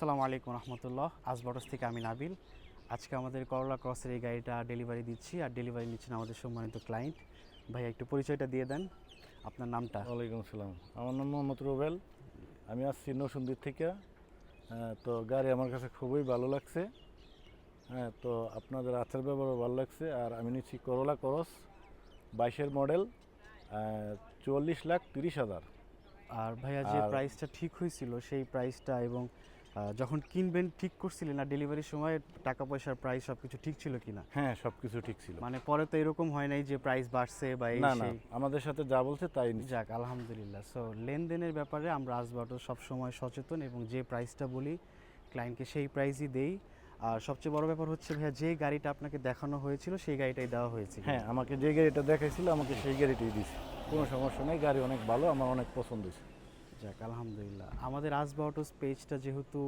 আসসালামু আলাইকুম রহমতুল্লাহ। আজবটস থেকে আমি নাবিল। আজকে আমাদের করলা ক্রসের এই গাড়িটা ডেলিভারি দিচ্ছি আর ডেলিভারি নিচ্ছেন আমাদের সম্মানিত ক্লায়েন্ট ভাইয়া একটু পরিচয়টা দিয়ে দেন। আপনার নামটা? ওয়ালাইকুম আসসালাম। আমার নাম মোহাম্মদ রুবেল। আমি আসছি নসুন্দির থেকে। হ্যাঁ, তো গাড়ি আমার কাছে খুবই ভালো লাগছে। হ্যাঁ তো আপনাদের আচার ব্যবহারও ভালো লাগছে। আর আমি নিচ্ছি করলা ক্রস বাইশের মডেল চুয়াল্লিশ লাখ তিরিশ হাজার। আর ভাইয়া যে প্রাইসটা ঠিক হয়েছিল সেই প্রাইসটা এবং যখন কিনবেন ঠিক করছিলেন না ডেলিভারির সময় টাকা পয়সার প্রাইস সব কিছু ঠিক ছিল কিনা? হ্যাঁ সব কিছু ঠিক ছিল। মানে পরে তো এরকম হয় নাই যে প্রাইস বাড়ছে বা এই না আমাদের সাথে যা বলছে তাই যাক আলহামদুলিল্লাহ। সো লেনদেনের ব্যাপারে আমরা আসবাটো সবসময় সচেতন এবং যে প্রাইসটা বলি ক্লায়েন্টকে সেই প্রাইসই দেই। আর সবচেয়ে বড় ব্যাপার হচ্ছে ভাইয়া যে গাড়িটা আপনাকে দেখানো হয়েছিল সেই গাড়িটাই দেওয়া হয়েছে হ্যাঁ আমাকে যে গাড়িটা দেখাইছিল আমাকে সেই গাড়িটাই দিছি। কোনো সমস্যা নেই গাড়ি অনেক ভালো আমার অনেক পছন্দ হয়েছে। যাক আলহামদুলিল্লাহ। আমাদের আসবা অটোস পেজটা যেহেতু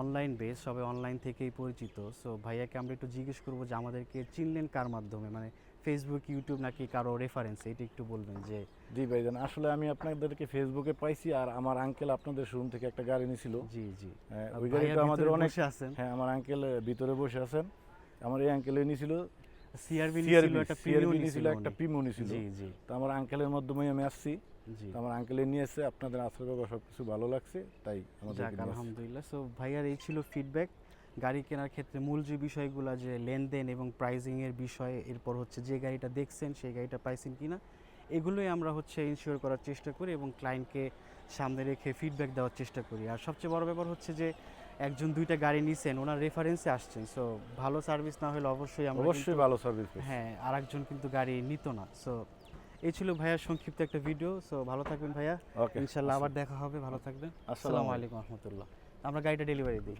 অনলাইন বেস সবাই অনলাইন থেকেই পরিচিত। সো ভাইয়াকে আমরা একটু জিজ্ঞেস করব যে আমাদেরকে চিনলেন কার মাধ্যমে? মানে ফেসবুক ইউটিউব নাকি কারও রেফারেন্স এটা একটু বলবেন যে জি ভাইজান আসলে আমি আপনাদেরকে ফেসবুকে পাইছি আর আমার আঙ্কেল আপনাদের শোরুম থেকে একটা গাড়ি নিয়েছিল জি জি। হ্যাঁ, ওই গাড়িটা আমাদের অনেক আছেন। হ্যাঁ আমার আঙ্কেল ভিতরে বসে আছেন। আমার এই আঙ্কেল নিয়েছিল সিআরবি সিআরবি একটা সিআরবি প্রিমিয়াম নিয়েছিল একটা প্রিমো নিয়েছিল জি জি। তো আমার আঙ্কেলের মাধ্যমে আমি আসছি। জি। আমার আঙ্কেলে নিয়ে এসে আপনাদের সব কিছু ভালো লাগছে তাই আমাদের আলহামদুলিল্লাহ। সো ভাইয়ার এই ছিল ফিডব্যাক গাড়ি কেনার ক্ষেত্রে মূল যে বিষয়গুলো যে লেনদেন এবং প্রাইসিং এর বিষয় এরপর হচ্ছে যে গাড়িটা দেখছেন সেই গাড়িটা পাইছেন কিনা এগুলোই আমরা হচ্ছে ইনশিওর করার চেষ্টা করি এবং ক্লায়েন্টকে সামনে রেখে ফিডব্যাক দেওয়ার চেষ্টা করি। আর সবচেয়ে বড় ব্যাপার হচ্ছে যে একজন দুইটা গাড়ি নিছেন ওনার রেফারেন্সে আসছেন। সো ভালো সার্ভিস না হলে অবশ্যই আমরা অবশ্যই ভালো সার্ভিস হ্যাঁ আর একজন কিন্তু গাড়ি নিত না। সো এই ছিল ভাইয়ার সংক্ষিপ্ত একটা ভিডিও সো ভালো থাকবেন ভাইয়া। ইনশাল্লাহ আবার দেখা হবে। ভালো থাকবেন। আসসালামু আসসালামু আলাইকুম রহমতুল্লাহ। আমরা গাড়িটা ডেলিভারি দিই।